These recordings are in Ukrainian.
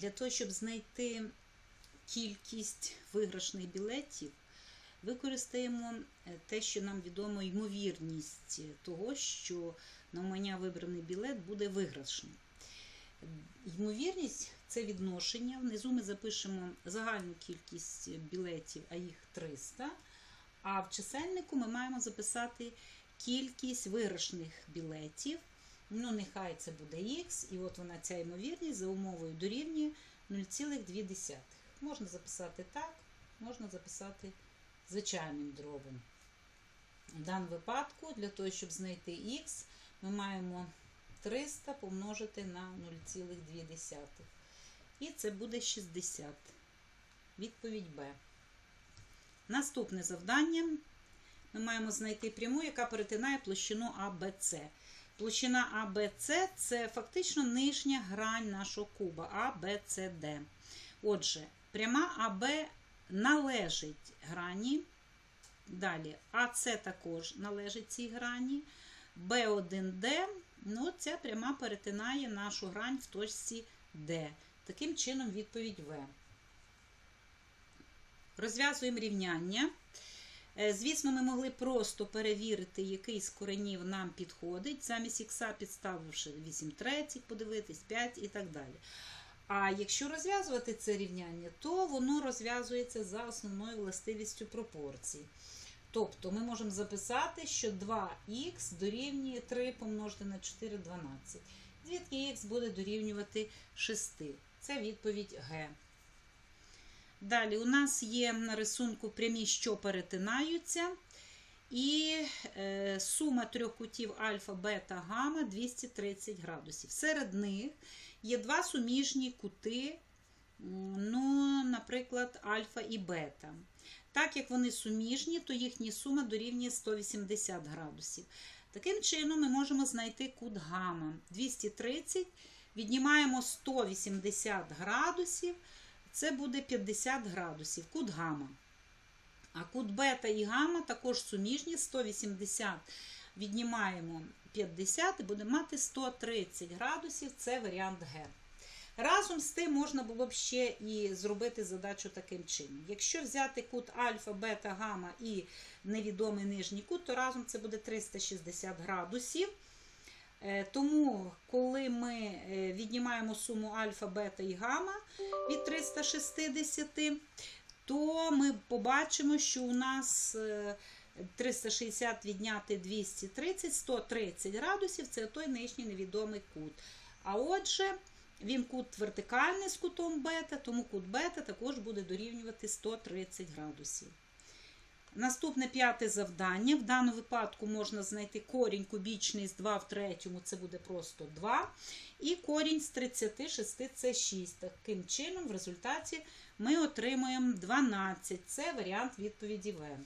Для того, щоб знайти кількість виграшних білетів, використаємо е, те, що нам відомо, ймовірність того, що на мене вибраний білет буде виграшним. Ймовірність це відношення. Внизу ми запишемо загальну кількість білетів, а їх 300. А в чисельнику ми маємо записати кількість виграшних білетів. Ну, нехай це буде х, і от вона ця ймовірність за умовою дорівнює 0,2. Можна записати так, можна записати звичайним дробом. В даному випадку, для того, щоб знайти х, ми маємо 300 помножити на 0,2. І це буде 60. Відповідь Б. Наступне завдання. Ми маємо знайти пряму, яка перетинає площину АБЦ. Площина АБЦ це фактично нижня грань нашого куба АБЦД. Отже, пряма АБ належить грані. Далі АЦ також належить цій грані. Б1Д, ну, ця пряма перетинає нашу грань в точці Д. Таким чином, відповідь В. Розв'язуємо рівняння. Е, Звісно, ми могли просто перевірити, який з коренів нам підходить, замість х підставивши 8 третіх, подивитись, 5 і так далі. А якщо розв'язувати це рівняння, то воно розв'язується за основною властивістю пропорцій. Тобто ми можемо записати, що 2х дорівнює 3 помножити на 4 12. Звідки х буде дорівнювати 6. Це відповідь Г. Далі у нас є на рисунку прямі, що перетинаються. І е, сума трьох кутів альфа, бета, гамма 230 градусів. Серед них є два суміжні кути, ну, наприклад, альфа і бета. Так як вони суміжні, то їхня сума дорівнює 180 градусів. Таким чином, ми можемо знайти кут гамма. 230, віднімаємо 180 градусів, це буде 50 градусів. Кут гамма. А кут бета і гамма також суміжні, 180 віднімаємо 50 і будемо мати 130 градусів, це варіант Г. Разом з тим можна було б ще і зробити задачу таким чином. Якщо взяти кут альфа, бета, гамма і невідомий нижній кут, то разом це буде 360 градусів. Тому, коли ми віднімаємо суму альфа, бета і гамма від 360, то ми побачимо, що у нас 360 відняти 230, 130 градусів це той нижній невідомий кут. А отже, він кут вертикальний з кутом бета, тому кут бета також буде дорівнювати 130 градусів. Наступне п'яте завдання. В даному випадку можна знайти корінь кубічний з 2 в третьому, це буде просто 2. І корінь з 36 це 6. Таким чином, в результаті ми отримуємо 12. Це варіант відповіді В.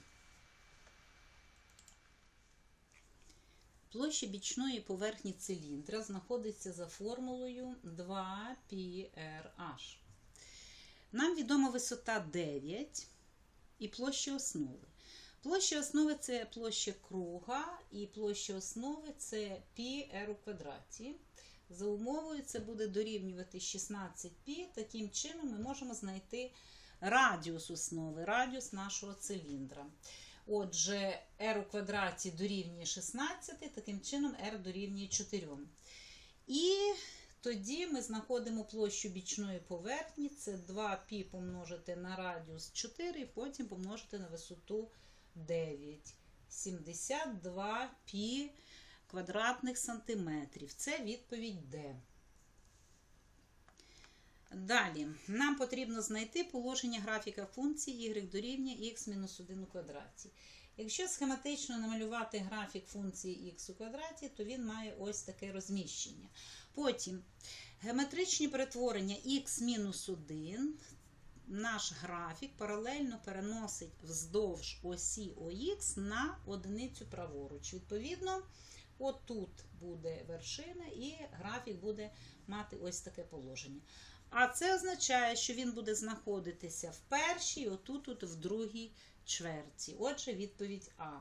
Площа бічної поверхні циліндра знаходиться за формулою 2πRH. Нам відома висота 9 і площа основи. Площа основи це площа круга, і площа основи це πr у квадраті. За умовою, це буде дорівнювати 16π. Таким чином, ми можемо знайти радіус основи, радіус нашого циліндра. Отже, r у квадраті дорівнює 16, таким чином r дорівнює 4. І тоді ми знаходимо площу бічної поверхні, це 2π помножити на радіус 4, і потім помножити на висоту 9. 72 π квадратних сантиметрів. Це відповідь Д. Далі, нам потрібно знайти положення графіка функції y дорівнює x-1 у квадраті. Якщо схематично намалювати графік функції x у квадраті, то він має ось таке розміщення. Потім геометричні перетворення x-1 наш графік паралельно переносить вздовж осі ОХ на одиницю праворуч. Відповідно, отут буде вершина, і графік буде мати ось таке положення. А це означає, що він буде знаходитися в першій, отут, от в другій чверті. Отже, відповідь А.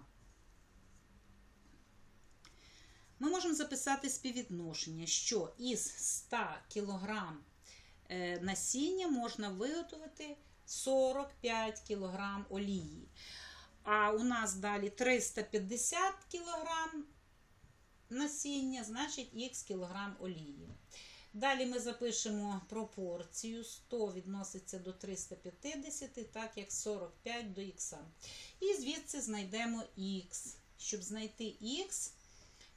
Ми можемо записати співвідношення, що із 100 кг насіння можна виготовити 45 кг олії. А у нас далі 350 кг насіння, значить х кг олії. Далі ми запишемо пропорцію 100 відноситься до 350, так як 45 до х. І звідси знайдемо х. Щоб знайти х,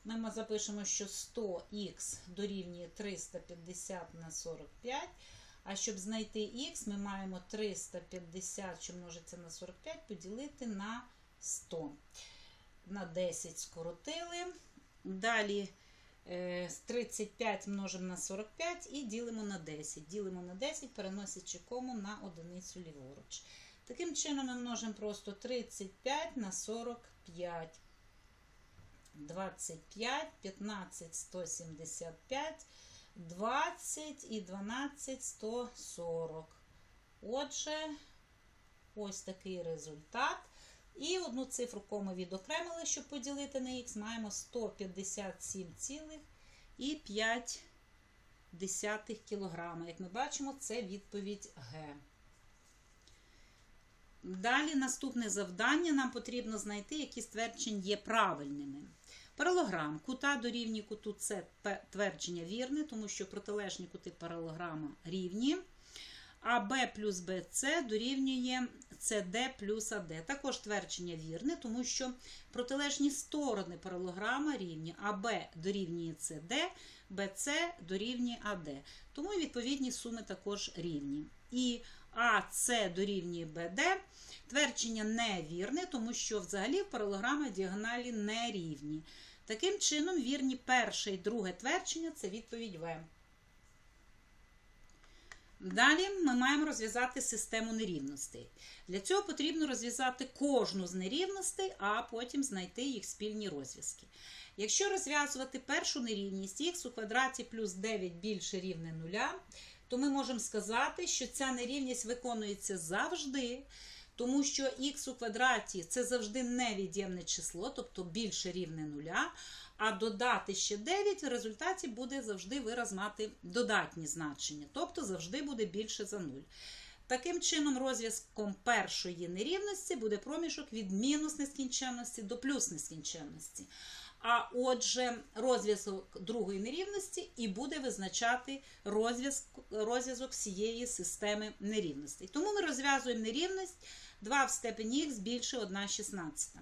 ми запишемо, що 100х дорівнює 350 на 45. А щоб знайти х, ми маємо 350, що множиться на 45, поділити на 100. На 10 скоротили. Далі е, 35 множимо на 45 і ділимо на 10. Ділимо на 10, переносячи кому на одиницю ліворуч. Таким чином ми множимо просто 35 на 45. 25, 15, 175, 20 і 12, 140. Отже, ось такий результат. І одну цифру, кому ми відокремили, щоб поділити на х, маємо 157,5 кг. Як ми бачимо, це відповідь Г. Далі наступне завдання нам потрібно знайти, які ствердження є правильними. Паралограм кута дорівнює куту С твердження вірне, тому що протилежні кути паралограма рівні. А Б плюс БЦ дорівнює СД плюс АД. Також твердження вірне, тому що протилежні сторони паралограма рівні. АБ дорівнює СД, БЦ дорівнює АД. Тому відповідні суми також рівні. І АС дорівнює БД. Твердження невірне, тому що взагалі в паралограма діагоналі не рівні. Таким чином, вірні перше і друге твердження це відповідь В. Далі ми маємо розв'язати систему нерівностей. Для цього потрібно розв'язати кожну з нерівностей, а потім знайти їх спільні розв'язки. Якщо розв'язувати першу нерівність х у квадраті плюс 9 більше рівне 0, то ми можемо сказати, що ця нерівність виконується завжди, тому що х у квадраті це завжди невід'ємне число, тобто більше рівне 0, а додати ще 9 в результаті буде завжди вираз мати додатні значення, тобто завжди буде більше за 0. Таким чином, розв'язком першої нерівності буде проміжок від мінус нескінченності до плюс нескінченності. А отже, розв'язок другої нерівності і буде визначати розв'язок розв'язок всієї системи нерівностей. Тому ми розв'язуємо нерівність 2 в степені х більше 1 16.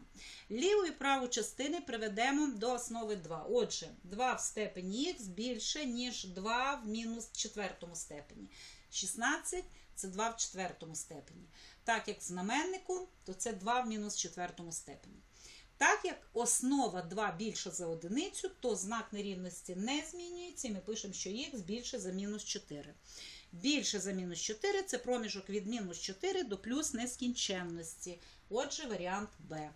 Ліву і праву частини приведемо до основи 2. Отже, 2 в степені х більше, ніж 2 в мінус четвертому степені. 16 це 2 в четвертому степені. Так як в знаменнику, то це 2 в мінус четвертому степені. Так як основа 2 більша за одиницю, то знак нерівності не змінюється, і ми пишемо, що х більше за мінус 4. Більше за мінус 4 це проміжок від мінус 4 до плюс нескінченності. Отже, варіант Б.